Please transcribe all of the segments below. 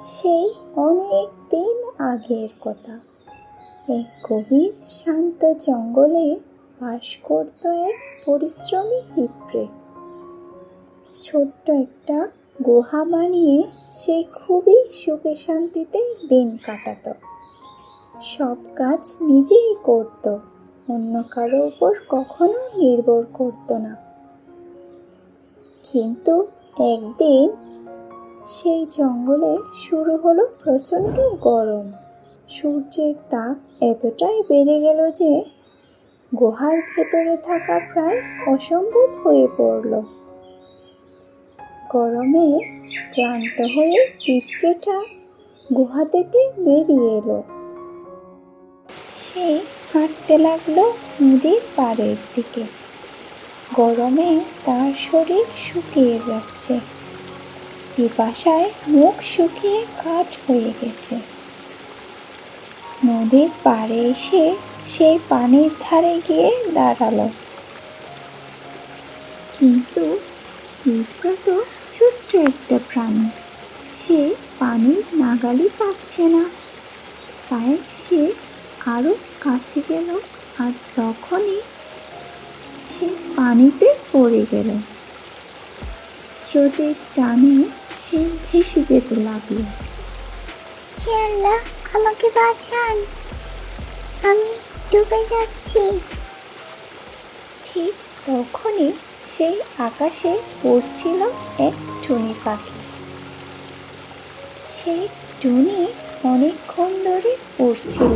সেই অনেক দিন আগের কথা। এক গভীর শান্ত জঙ্গলে বাস করত এক পরিশ্রমী পিঁপড়ে। ছোট্ট একটা গুহা বানিয়ে সে খুবই সুখে শান্তিতে দিন কাটাত। সব কাজ নিজেই করত, অন্য কারও উপর কখনো নির্ভর করতো না। কিন্তু একদিন সেই জঙ্গলে শুরু হলো প্রচণ্ড গরম। সূর্যের তাপ এতটাই বেড়ে গেল যে গুহার ভেতরে থাকা প্রায় অসম্ভব হয়ে পড়ল। গরমে ক্লান্ত হয়ে পিঁপড়েটা গুহা থেকে বেরিয়ে এলো। সে হাঁটতে লাগল নদীর পাড়ের দিকে। গরমে তার শরীর শুকিয়ে যাচ্ছে। পিপাসায় মুখ শুকিয়ে কাঠ হয়ে গেছে। নদীর পাড়ে এসে সেই পানির ধারে গিয়ে দাঁড়াল। কিন্তু পিঁপড়া তো ছোট্ট একটা প্রাণী। সে পানির নাগালি পাচ্ছে না। তাই সে আরও কাছে গেল আর তখনই সে পানিতে পড়ে গেল। স্রোতের টানে সে ভেসে যেতে লাগল। হে আল্লাহ আমাকে বাঁচান। আমি ডুবে যাচ্ছি। ঠিক তখনই সেই আকাশে পড়ছিল এক টুনি পাখি। সেই টুনি অনেকক্ষণ ধরে পড়ছিল।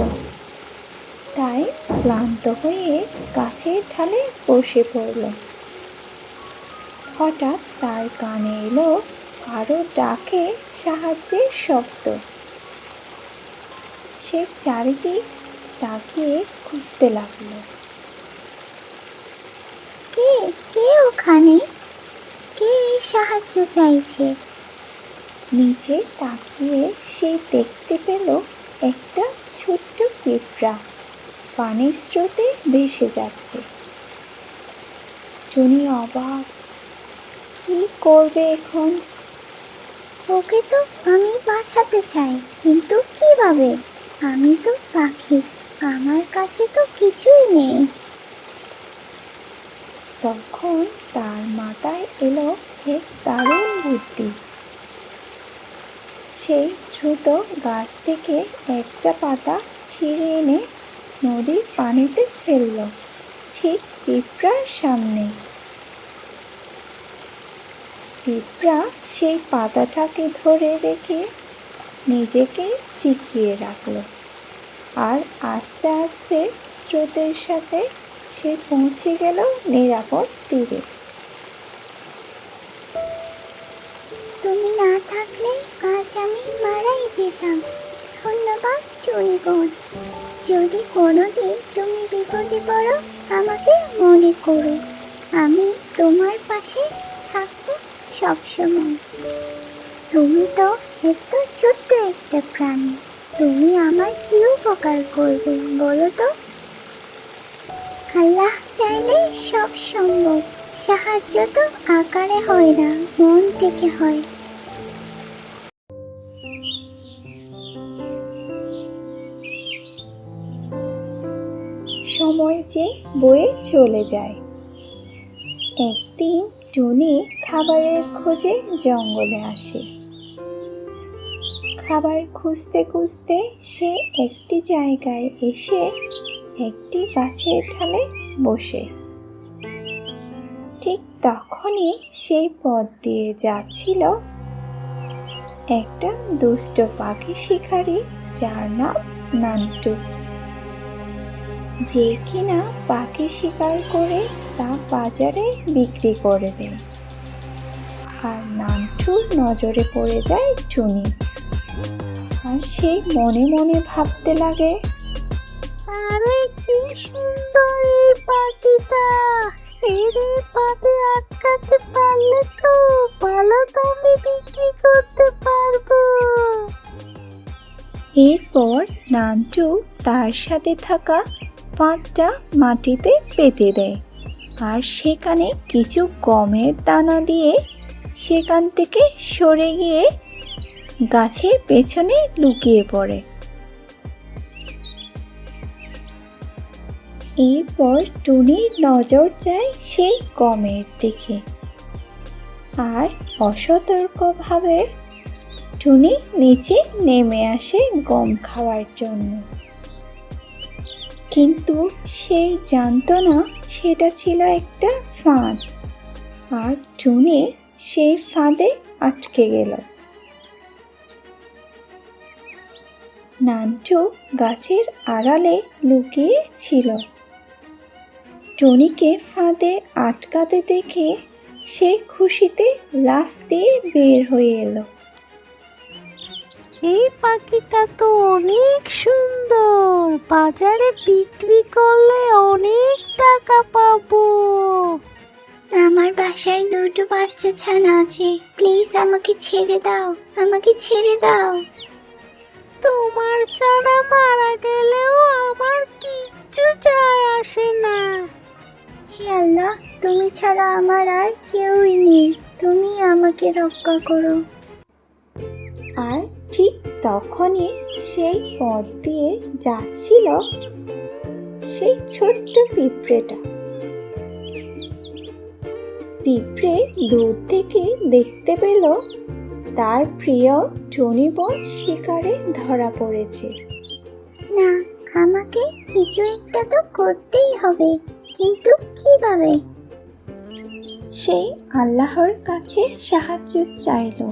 তাই ক্লান্ত হয়ে গাছের ঢালে বসে পড়ল। হঠাৎ তার কানে এলো কারও ডাকে সাহায্যের শব্দ। সে চারিদিক তাকিয়ে খুঁজতে লাগল। কে কে ওখানে? কে সাহায্য চাইছে? নিচে তাকিয়ে সে দেখতে পেল একটা ছোট্ট পিঁপড়া। পানির স্রোতে ভেসে যাচ্ছে। টুনি অবাক কি করবে এখন? ওকে তো আমি বাঁচাতে চাই, কিন্তু কীভাবে? আমি তো পাখি, আমার কাছে তো কিছুই নেই। তখন তার মাথায় এলো এক দারুণ বুদ্ধি। সে দ্রুত গাছ থেকে একটা পাতা ছিঁড়ে এনে নদীর পানিতে ফেলল, ঠিক পিঁপড়ার সামনে। পিঁপড়া সেই পাতাটাকে ধরে রেখে নিজেকে টিকিয়ে রাখল। আর আস্তে আস্তে স্রোতের সাথে সে পৌঁছে গেল নিরাপদ তীরে। তুমি না থাকলে আজ আমি মারাই যেতাম। ধন্যবাদ টুনি বোন যদি কোনোদিন তুমি বিপদে পড়ো, আমাকে মনে করো। আমি তোমার পাশে থাকব। সবসময়। তুমি তো এত ছোট্ট একটা প্রাণী, তুমি আমার কি উপকার করবে বলো তো? আল্লাহ চাইলে সব সম্ভব, সাহায্য তো আকারে হয় না, মন থেকে হয়। সময় যে বয়ে চলে যায়। একদিন টুনি খাবারের খোঁজে জঙ্গলে আসে। খাবার খুঁজতে খুঁজতে সে একটি জায়গায় এসে একটি গাছের ঢালে বসে। ঠিক তখনই সেই পথ দিয়ে যাচ্ছিল একটা দুষ্ট পাখি শিকারী যার নাম নান্টু। যে কিনা পাখি শিকার করে তা বাজারে বিক্রি করে দেয়। নান্টুর নজরে পড়ে যায় টুনি। আর সে মনে মনে ভাবতে লাগে আরে কি সুন্দর এই পাখিটা। এর পাতে আটকাতে পারলে তো ভালো দামে বিক্রি করতে পারব। এরপর নান্টু তার সাথে থাকা পাতটা মাটিতে পেতে দেয়। আর সেখানে কিছু গমের দানা দিয়ে সেখান থেকে সরে গিয়ে গাছের পেছনে লুকিয়ে পড়ে। এরপর টুনির নজর যায় সেই গমের দিকে। আর অসতর্কভাবে টুনি নিচে নেমে আসে গম খাওয়ার জন্য। কিন্তু সে জানত না সেটা ছিল একটা ফাঁদ। আর টুনি সেই ফাঁদে আটকে গেল। নান্টু গাছের আড়ালে লুকিয়ে ছিল। টনিকে ফাঁদে আটকাতে দেখে সে খুশিতে লাফ দিয়ে বের হয়ে এলো। এই পাখিটা তো অনেক সুন্দর। বাজারে বিক্রি করলে অনেক টাকা পাবো। আমার বাসায় দুটো বাচ্চা ছানা আছে। প্লিজ আমাকে ছেড়ে দাও আমাকে ছেড়ে দাও। তোমার ছাড়া মারা গেলেও আমার কিচ্ছু যায় আসে না। হে আল্লাহ তুমি ছাড়া আমার আর কেউই নেই। তুমি আমাকে রক্ষা করো। আর ঠিক তখনই সেই পথ দিয়ে যাচ্ছিল সেই ছোট্ট পিঁপড়েটা। পিঁপড়ে দূর থেকে দেখতে পেল তার প্রিয় টনি বোন শিকারে ধরা পড়েছে। না আমাকে কিছু একটা তো করতেই হবে কিন্তু কীভাবে? সে আল্লাহর কাছে সাহায্য চাইল।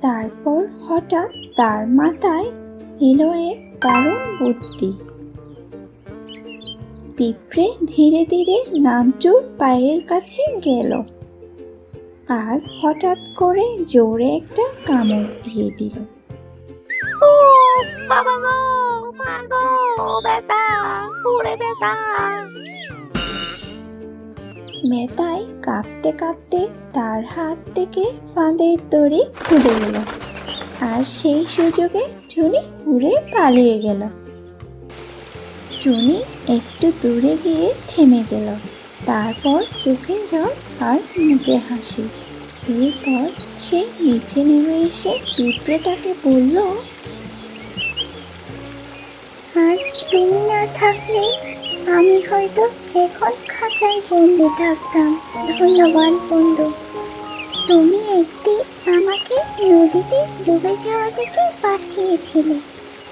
তারপর হঠাৎ তার মাথায় এলো এক দারুণ বুদ্ধি। পিঁপড়ে ধীরে ধীরে নান্টুর পায়ের কাছে গেল। আর হঠাৎ করে জোরে একটা কামড় দিয়ে দিল। ও বাবা গো মা গো বেটা পুরে বেটা। মেতায় কাঁপতে কাঁপতে তার হাত থেকে ফাঁদের দড়ি খুলে গেল আর সেই সুযোগে টুনি উড়ে পালিয়ে গেল। টুনি একটু দূরে গিয়ে থেমে গেল। তারপর চোখে জল আর মুখে হাসি। এরপর সে নিচে নেমে এসে পিঁপড়েটাকে বলল, আজ তুমি না থাকলে আমি হয়তো এখন খাঁচায় বন্দি থাকতাম। ধন্যবাদ বন্ধু। তুমি একটি আমাকে নদীতে ডুবে যাওয়া থেকে বাঁচিয়েছিলে।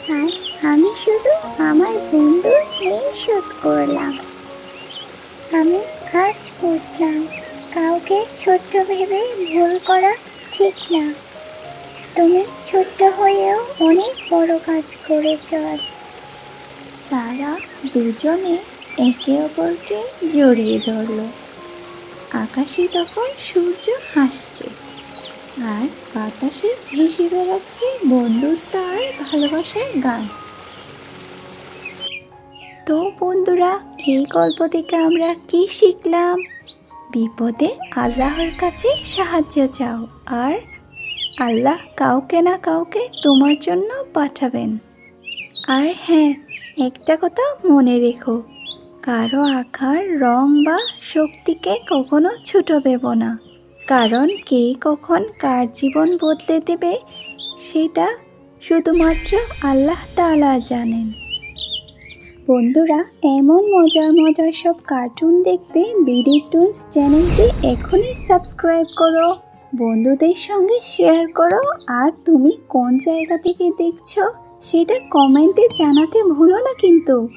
আজ আমি শুধু আমার বন্ধুর ঋণ শোধ করলাম। আমি আজ বুঝলাম কাউকে ছোট্ট ভেবে ভুল করা ঠিক না। তুমি ছোট্ট হয়েও অনেক বড় কাজ করেছ আজ। তারা দুজনে একে অপরকে জড়িয়ে ধরল। আকাশে তখন সূর্য হাসছে। আর বাতাসে ভেসে বেড়াচ্ছে বন্ধুত্ব আর ভালোবাসার গান। তো বন্ধুরা, এই গল্প থেকে আমরা কি শিখলাম? বিপদে আল্লাহর কাছে সাহায্য চাও আর আল্লাহ কাউকে না কাউকে তোমার জন্য পাঠাবেন। আর হ্যাঁ একটা কথা মনে রেখো, কারও আকার রং বা শক্তিকে কখনো ছোট ভেব না। কারণ কে কখন কার জীবন বদলে দেবে, সেটা শুধুমাত্র আল্লাহ তাআলা জানেন। বন্ধুরা, এমন মজার মজার সব কার্টুন দেখতে বিডি টুনস চ্যানেলটি এখনই সাবস্ক্রাইব করো, বন্ধুদের সঙ্গে শেয়ার করো, আর তুমি কোন জায়গা থেকে দেখছ, সেটা কমেন্টে জানাতে ভুলো না কিন্তু।